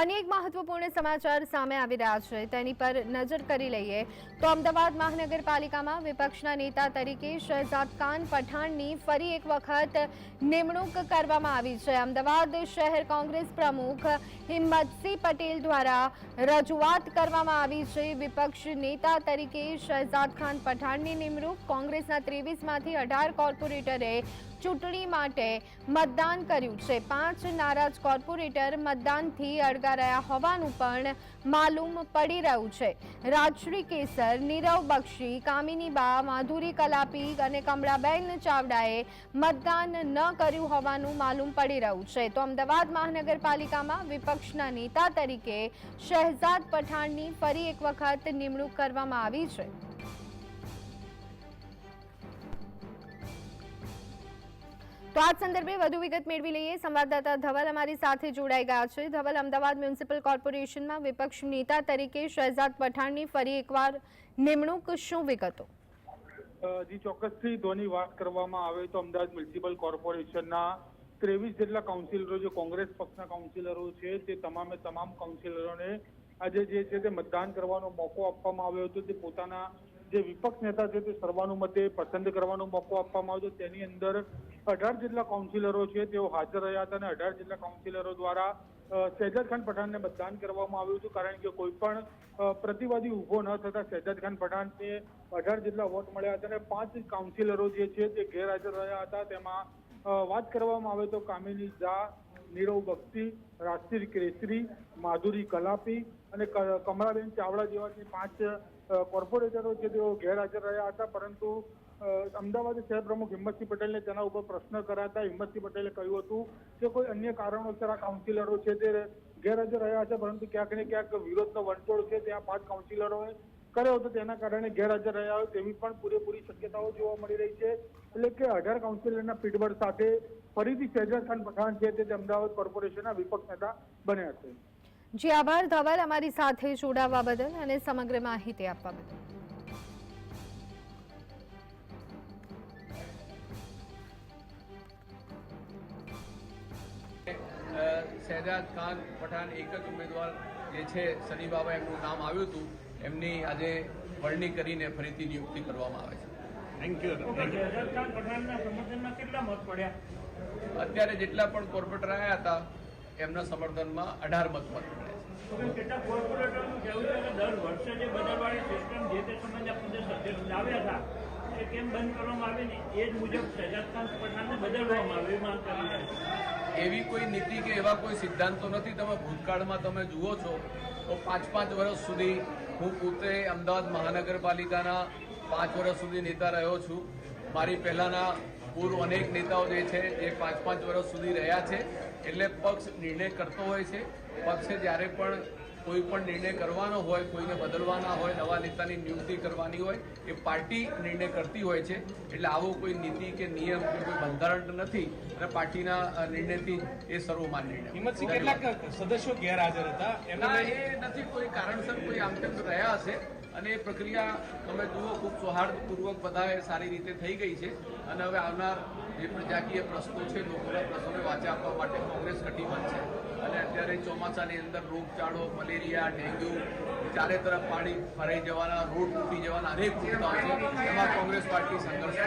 અનેક મહત્વપૂર્ણ સમાચાર સામે આવી રહ્યા છે. તેની પર નજર કરી લઈએ તો અમદાવાદ મહાનગરપાલિકામાં વિપક્ષના નેતા તરીકે શહેજાદ ખાન પઠાણની ફરી એક વખત નિમણૂક કરવામાં આવી છે. અમદાવાદ શહેર કોંગ્રેસ પ્રમુખ હિંમતસિંહ પટેલ દ્વારા રજૂઆત કરવામાં આવી છે. વિપક્ષ નેતા તરીકે શહેજાદ ખાન પઠાણની નિમણૂક કોંગ્રેસના ત્રેવીસમાંથી અઢાર કોર્પોરેટરે ચૂંટણી માટે મતદાન કર્યું છે. પાંચ નારાજ કોર્પોરેટર મતદાનથી અળગા રહ્યા હોવાનું પણ માલુમ પડી રહ્યું છે. રાજશ્રી કેસર, નીરવ બક્ષી કામિની બા માધુરી કલાપી અને કમળાબેન ચાવડાએ મતદાન ન કર્યું હોવાનું માલુમ પડી રહ્યું છે. તો અમદાવાદ મહાનગરપાલિકામાં વિપક્ષના નેતા તરીકે શહેજાદ પઠાણની ફરી એક વખત નિમણૂક કરવામાં આવી છે. તો આ સંદર્ભે વધુ વિગત મેળવી લઈએ. સંવાદદાતા ધવલ અમારી સાથે જોડાઈ ગયા છે. ધવલ, અમદાવાદ મ્યુનિસિપલ કોર્પોરેશનમાં વિપક્ષ નેતા તરીકે શહેજાદ પઠાણની ફરી એકવાર નિમણૂક શું વિગતો? જી, ચોક્કસથી ધોની વાત કરવામાં આવે તો અમદાવાદ મ્યુનિસિપલ કોર્પોરેશનના ત્રેવીસ જેટલા કાઉન્સિલરો, જે કોંગ્રેસ પક્ષના કાઉન્સિલરો છે, તે તમામે તમામ કાઉન્સિલરોને આજે જે છે તે મતદાન કરવાનો મોકો આપવામાં આવ્યો હતો. તે પોતાના જે વિપક્ષ નેતા છે તે સર્વાનુમતે પસંદ કરવાનો મોકો આપવામાં આવ્યો તેની અંદર અઢાર જેટલા કાઉન્સિલરો છે તેઓ હાજર રહ્યા હતા અને અઢાર જેટલા કાઉન્સિલરો દ્વારા શહેજાદ ખાન પઠાણને મતદાન કરવામાં આવ્યું હતું. કારણ કે કોઈ પણ પ્રતિવાદી ઊભો ન થતા શહેજાદ ખાન પઠાણને અઢાર જેટલા વોટ મળ્યા હતા અને પાંચ કાઉન્સિલરો જે છે તે ગેરહાજર રહ્યા હતા. તેમાં વાત કરવામાં આવે તો કામિની ઝા, નીરવ બક્ષી રાષ્ટ્રીય કેસરી, માધુરી કલાપી અને કમળાબેન ચાવડા જેવા જે પાંચ કોર્પોરેટરો છે તેઓ ગેરહાજર રહ્યા હતા, પરંતુ અમદાવાદ શહેર પ્રમુખ હિંમતસિંહ પટેલને તેના ઉપર પ્રશ્ન કરાતા હિંમતસિંહ પટેલે કહ્યું હતું કે કોઈ અન્ય કારણોસર આ કાઉન્સિલરો છે તે ગેરહાજર રહ્યા છે, પરંતુ ક્યાંક ને ક્યાંક વિરોધનો વંટોળ છે, ત્યાં પાંચ કાઉન્સિલરોએ કર્યો હતો તેના કારણે ગેરહાજર રહ્યા હોય તેવી પણ પૂરેપૂરી શક્યતાઓ જોવા મળી રહી છે. એટલે કે અઢાર કાઉન્સિલરના પીઠબળ સાથે ફરીથી શહેજાદ ખાન પઠાણ છે તે અમદાવાદ કોર્પોરેશનના વિપક્ષ નેતા બન્યા છે. જી આભાર. ધવલ અમારી સાથે જોડાવા બદલ અને સમગ્ર માહિતી આપવા બદલ. શહેજાદ ખાન પઠાણ એક જ ઉમેદવાર જે છે સની બાબા એમનું નામ આવ્યું હતું. એમની આજે વરણી કરીને ફરીથી નિયુક્તિ કરવામાં આવે છે. Thank you thank you Shahzad Khan પઠાણના સમર્થનમાં કેટલા મત પડ્યા? અત્યારે જેટલા પણ કોર્પોરેટર આવ્યા હતા એમના સમર્થનમાં અઢાર મત મત એવી કોઈ નીતિ કે એવા કોઈ સિદ્ધાંતો નથી? તમે ભૂતકાળમાં તમે જુઓ છો તો પાંચ પાંચ વર્ષ સુધી હું પોતે અમદાવાદ મહાનગરપાલિકાના પાંચ વર્ષ સુધી નેતા રહ્યો છું. મારી પહેલાના પૂર્વ અનેક નેતાઓ જે છે એ પાંચ પાંચ વર્ષ સુધી રહ્યા છે. એટલે પક્ષ નિર્ણય કરતો હોય છે. પક્ષે જ્યારે પણ કોઈ પણ નિર્ણય કરવાનો હોય કોઈને બદલવાના હોય નવા નેતાની નિયુક્તિ કરવાની હોય એ પાર્ટી નિર્ણય કરતી હોય છે. એટલે આવો કોઈ નીતિ કે નિયમ કે કોઈ બંધારણ નથી અને પાર્ટીના નિર્ણયથી એ સર્વમાન નિર્ણય. હિંમતસિંહ કેટલાક સદસ્યો ગેરહાજર હતા? એમના એ નથી કોઈ કારણસર કોઈ આમ તેમ રહ્યા હશે. અને એ પ્રક્રિયા, તમે જુઓ, ખૂબ સૌહાર્દપૂર્વક બધાએ સારી રીતે થઈ ગઈ છે. અને હવે આવનાર જે પ્રજાકીય પ્રશ્નો છે લોકોના પ્રશ્નોને વાંચા આપવા માટે કોંગ્રેસ કટિબદ્ધ છે. અને અત્યારે ચોમાસાની અંદર રોગચાળો, મલેરિયા, ડેન્ગ્યુ ચારે તરફ પાણી ફરાઈ જવાના, રોડ તૂટી જવાના, અનેક મુદ્દાઓ છે. એમાં કોંગ્રેસ પાર્ટી સંઘર્ષ